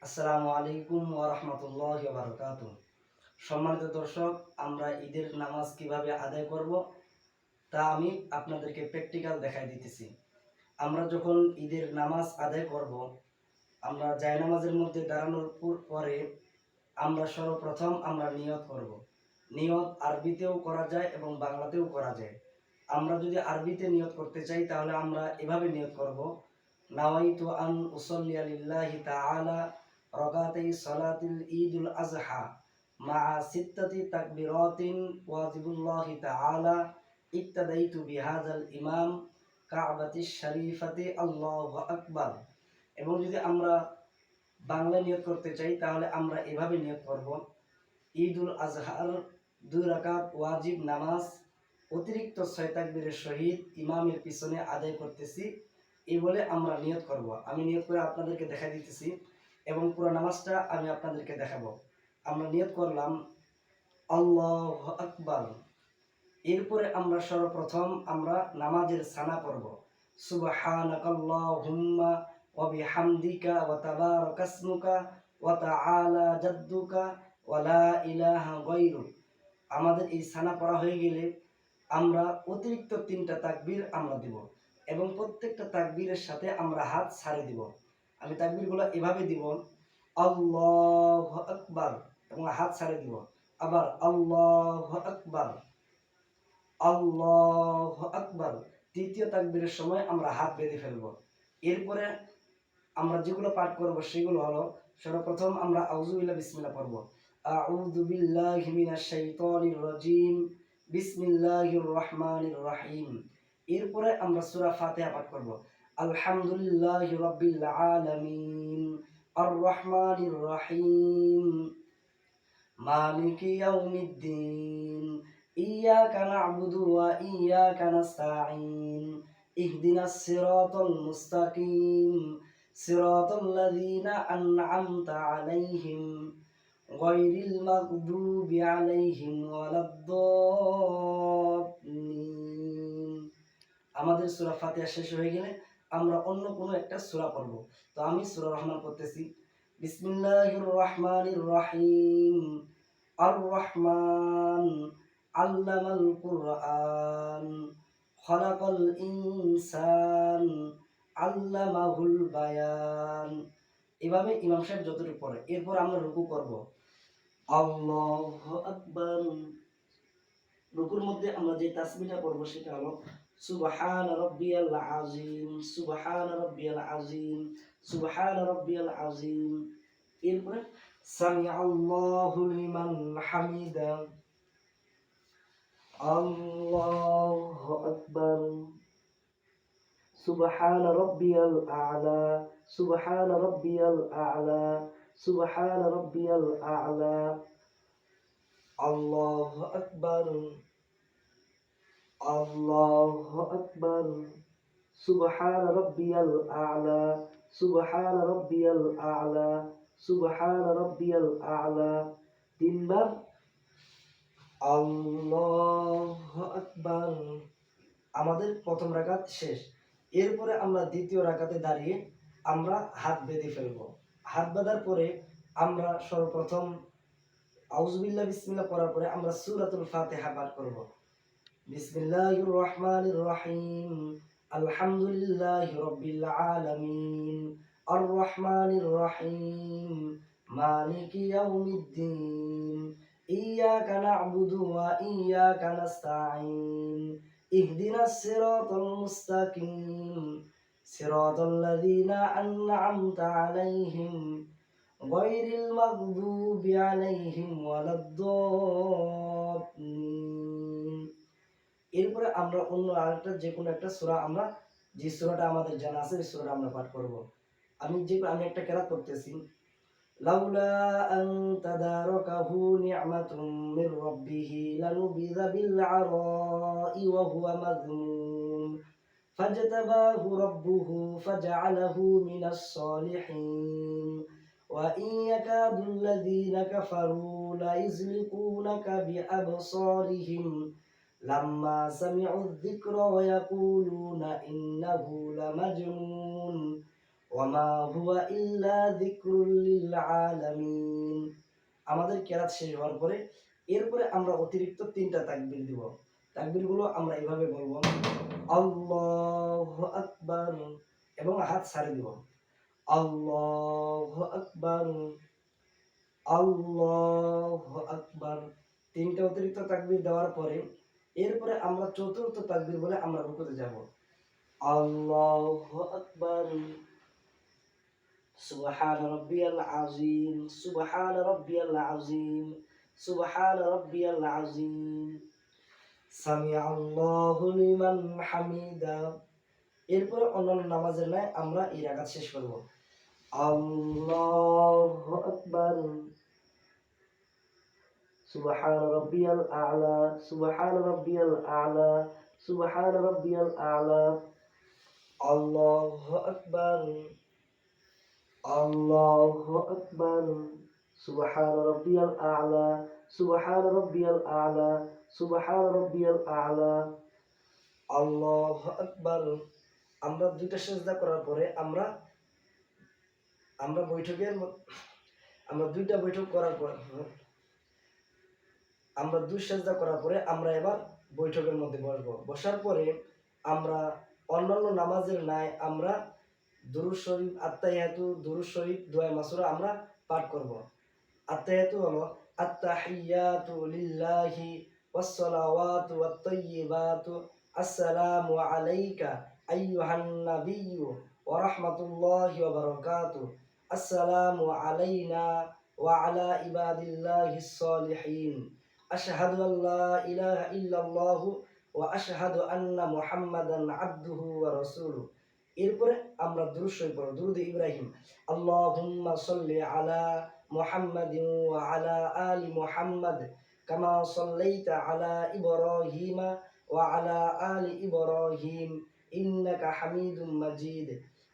আসসালামু আলাইকুম ওয়া রাহমাতুল্লাহি ওয়া বারাকাতুহু। সম্মানিত দর্শক, আমরা ঈদের নামাজ কীভাবে আদায় করব তা আমি আপনাদেরকে প্র্যাকটিক্যাল দেখাই দিতেছি। আমরা যখন ঈদের নামাজ আদায় করব, আমরা জায়নামাজের মধ্যে দাঁড়ানোর পর- পরে আমরা সর্বপ্রথম আমরা নিয়ত করব। নিয়ত আরবিতেও করা যায় এবং বাংলাতেও করা যায়। আমরা যদি আরবিতে নিয়ত করতে চাই, তাহলে আমরা এভাবে নিয়ত করব, নাওয়াইতু আন উসাল্লিয়া লিল্লাহি তাআলা রকাতাই সালাতিল ঈদুল আজহা মা সিত্তাতি তাকবিরাতিন ওয়াজিবুল্লাহি তাআলা ইত্তাদাইতু বিহাজাল ইমাম কাবাতি শরীফাতি আল্লাহু আকবার। এবং যদি আমরা বাংলা নিয়োগ করতে চাই, তাহলে আমরা এভাবে নিয়ত করব। ঈদুল আজহার দুই রাকাত ওয়াজিব নামাজ, অতিরিক্ত ছয় তাকবীরের সহিত ইমামের পিছনে আদায় করতেছি। এই বলে আমরা নিয়োগ করব। আমি নিয়োগ করে আপনাদেরকে দেখাই দিতেছি। এবং পুরো নামাজটা আমি আপনাদেরকে দেখাবো। আমরা নিয়ত করলাম, আল্লাহ আকবার। এরপরে আমরা সর্বপ্রথম আমরা নামাজের সানা পড়ব। সুবহানাকাল্লাহুম্মা ওয়া বিহামদিকা ওয়া তাবারাকা ইসমুকা ওয়া তাআলা জাদ্দুকা ওয়া ইলাহা গায়রুক। আমাদের এই সানা পড়া হয়ে গেলে আমরা অতিরিক্ত তিনটা তাকবীর আমরা দিব এবং প্রত্যেকটা তাকবীরের সাথে আমরা হাত ছাড়ে দিব। আমি তাকবীরগুলো এভাবে দিব, আল্লাহ আকবার, এবং হাত ছাড়ে দিব, আবার আল্লাহ আকবার আল্লাহ আকবার, তৃতীয় তাকবীরের সময় আমরা হাত বেঁধে ফেলব। এরপরে আমরা যেগুলো পাঠ করব সেগুলো হলো, সর্বপ্রথম আমরা আউযুবিল্লাহ বিসমিল্লাহ পড়ব। আউযু বিল্লাহি মিনাশ শাইতানির রাজিম, বিসমিল্লাহির রহমানির রহিম। এরপরে আমরা সূরা ফাতিহা পাঠ করব। আলহামদুলিল্লাহি রাব্বিল আলামিন আর রহমানির রহিম মালিকি ইয়াউমিদ্দিন, ইয়াকা না'বুদু ওয়া ইয়াকা নাস্তাঈন ইহদিনাস সিরাতাল মুস্তাকিম, সিরাতাল লাযীনা আন'আমতা আলাইহিম গায়রিল মাগদুবি আলাইহিম ওয়ালাদ-দাল্লিন। আমাদের সূরা ফাতিহা শেষ হয়ে গেলে আমরা অন্য কোনো একটা সূরা পড়ব। তো আমি সূরা রহমান পড়তেছি। বিসমিল্লাহির রহমানির রহিম। আর রহমান আল্লামাল কুরআন। খলাকাল ইনসান আল্লামাহুল বায়ান। এভাবে ইমাম সাহেব যতটুকু পড়ে, এরপর আমরা রুকু করব। আল্লাহু আকবার। রুকুর মধ্যে আমরা যে তাসমিটা পড়ব সেটা হলো সুবহান রাব্বিয়াল আযীম সুবহান রাব্বিয়াল আযীম সুবহান রাব্বিয়াল আযীম এরপরে সামি আল্লাহু লিমান হামিদা। আল্লাহু আকবার। সুবহান রাব্বিয়াল আ'লা। সুবহান রাব্বিয়াল আ'লা। সুবহান রাব্বিয়াল আ'লা। আল্লাহু আকবার। আল্লাহু আকবার। সুবহান রাব্বিয়াল আ'লা, সুবহান রাব্বিয়াল আ'লা, সুবহান রাব্বিয়াল আ'লা। তিনবার আল্লাহু আকবার। আমাদের প্রথম রাকাত শেষ। এরপরে আমরা দ্বিতীয় রাকাতে দাঁড়িয়ে আমরা হাত বেঁধে ফেলব। হাত বাঁধার পরে আমরা সর্বপ্রথম আউজুবিল্লাহ বিসমিল্লাহ পড়ার পরে আমরা সূরাতুল ফাতিহা পাঠ করব। বিসমিল্লাহির রহমানির রহিম। আলহামদুলিল্লাহি রাব্বিল আলামিন। আর রহমানির রহিম। মালিকি ইয়াউমিদ্দিন। ইয়াকা না'বুদু ওয়া ইয়াকা নাস্তাঈন। ইহদিনাস সিরাতাল মুস্তাকিম। সিরাতাল লাযীনা আন'আমতা আলাইহিম গায়রিল মাগদুবি আলাইহিম ওয়ালাদ-দাল্লিন। এরপরে আমরা অন্য আরেকটা যে কোনো একটা সূরা আমরা যে সূরাটা আমাদের জানা আছে ওই সূরাটা আমরা পাঠ করব আমি যে আমি একটা কেরাত করতেছি লাউলা আন তাদারাকাহু নি'মাতুম মির রাব্বিহি লানুবিযা বিল আরাই ওয়া হুয়া মাযমুম فاجتباه ربه فجعله من الصالحين وإن يكاد الذين كفروا ليزلقونك بأبصارهم لما سمعوا الذكر ويقولون إنه لمجنون ওয়ামা হুয়া ইল্লা যিকরুল লিল আলামিন আমাদের কেরাত শেষ হওয়ার পরে এরপরে আমরা অতিরিক্ত তিনটা তাকবীর দিব তাকবীরগুলো আমরা এইভাবে বলবো আল্লাহু আকবার এবং হাত ছাড়ে দিব আল্লাহু আকবার আল্লাহু আকবার তিনটা অতিরিক্ত তাকবীর দেওয়ার পরে এরপরে আমরা চতুর্থ তাকবীর বলে আমরা রুকুতে যাব। আল্লাহু আকবার। সুবহান রাব্বিয়াল আযীম। সুবহান রাব্বিয়াল আযীম। সুবহান রাব্বিয়াল আযীম। সামি আল্লাহু লিমান হামিদা। এরপরে অন্যান্য নামাজের ন্যায় আমরা এই রাকাত শেষ করব। আল্লাহু আকবার। সুবহান রাব্বিয়াল আ'লা, সুবহান রাব্বিয়াল আ'লা, সুবহান রাব্বিয়াল আ'লা। আল্লাহু আকবার আল্লাহু আকবার, সুবহান রাব্বিয়াল আ'লা, সুবহান রাব্বিয়াল আ'লা, সুবহান রাব্বিয়াল আ'লা। আল্লাহু আকবার, আমরা দুইটা সেজদা করার পরে আমরা আমরা বৈঠকের আমরা দুইটা বৈঠক করার পর আমরা দুই সেজদা করার পরে আমরা এবার বৈঠকের মধ্যে বসবো। বসার পরে আমরা অন্যান্য নামাজের ন্যায় আমরা দুরুদ শরীফ আত্মাহিয়াতু দুরুদ শরীফ, দোয়া মাসুরা আমরা পাঠ করব। আত্মাহিয়াতু হলো আত্তাহিয়াতু লিল্লাহি ওয়াসসালাওয়াতু ওয়াত-তাইয়্যিবাতু আসসালামু আলাইকা আইয়ুহান নাবিয়্যু ওয়া রাহমাতুল্লাহি ওয়া বারাকাতুহু। আসসালামু আলাইনা ওয়া আলা ইবাদিল্লাহিস সালিহিন আশহাদু আল্লা ইলাহা ইল্লাল্লাহু ওয়া আশহাদু আন্না মুহাম্মাদান আবদুহু ওয়া রাসূলুহু। এরপরে আমরা দুরূদ শরীফ পড়ব। দুরূদ ইব্রাহিম। আল্লাহুম্মা সাল্লি আলা মুহাম্মাদিন ওয়া আলা আলি মুহাম্মাদ কামা সাল্লাইতা আলা ইব্রাহিমা ওয়া আলা আলি ইব্রাহিম ইন্নাকা হামিদুম মাজিদ।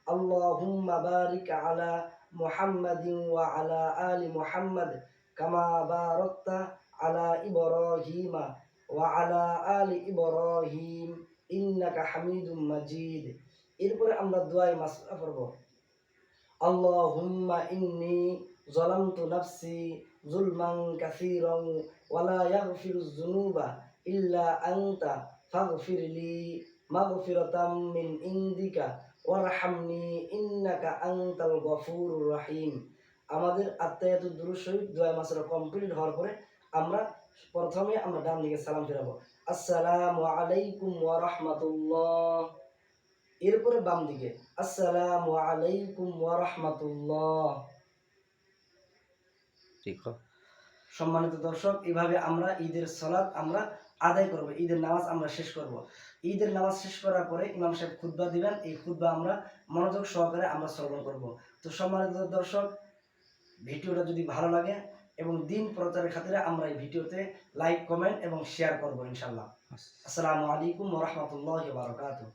আল্লাহুম্মা বারিক আলা মুহাম্মাদিন ওয়া আলা আলি মুহাম্মাদ কামা বারাকতা আলা ইব্রাহিমা ওয়া আলা আলি ইব্রাহিম ইন্নাকা হামিদুম মাজিদ। এরপরে আমরা দোয়াই মাসরা পড়ব। আল্লাহুম্মা ইন্নি যালামতু নাফসি যুলমান কাসীরান ওয়া লা ইয়াগফিরুয যুনুবা ইল্লা আনতা ফাগফিরলি মাগফিরাতাম মিন ইনদিকা ওয়ারহামনি ইন্নাকা আনতাল গফুরুর রহিম। আমাদের আত্মায়াতুদ দুরূদ শরীফ দোয়া মাসরা কমপ্লিট হওয়ার পরে আমরা প্রথমে আমরা ডান দিকে সালাম ফিরাবো। আসসালামু আলাইকুম ওয়া রাহমাতুল্লাহ। এরপরে বাম দিকে আসসালামু আলাইকুম ওয়া রাহমাতুল্লাহ। ঠিক সম্মানিত দর্শক এইভাবে আমরা ঈদের সালাত আমরা আদায় করব ঈদের নামাজ আমরা শেষ করব। ঈদের নামাজ শেষ করার পরে ইমাম সাহেব খুতবা দিবেন এই খুতবা আমরা মনোযোগ সহকারে আমরা শ্রবণ করব। তো সম্মানিত দর্শক ভিডিওটা যদি ভালো লাগে এবং দিন প্রচারের খাতিরে আমরা এই ভিডিওতে লাইক কমেন্ট এবং শেয়ার করব ইনশাল্লাহ আসসালামু আলাইকুম ওয়া রাহমাতুল্লাহি ওয়া বারাকাতুহু।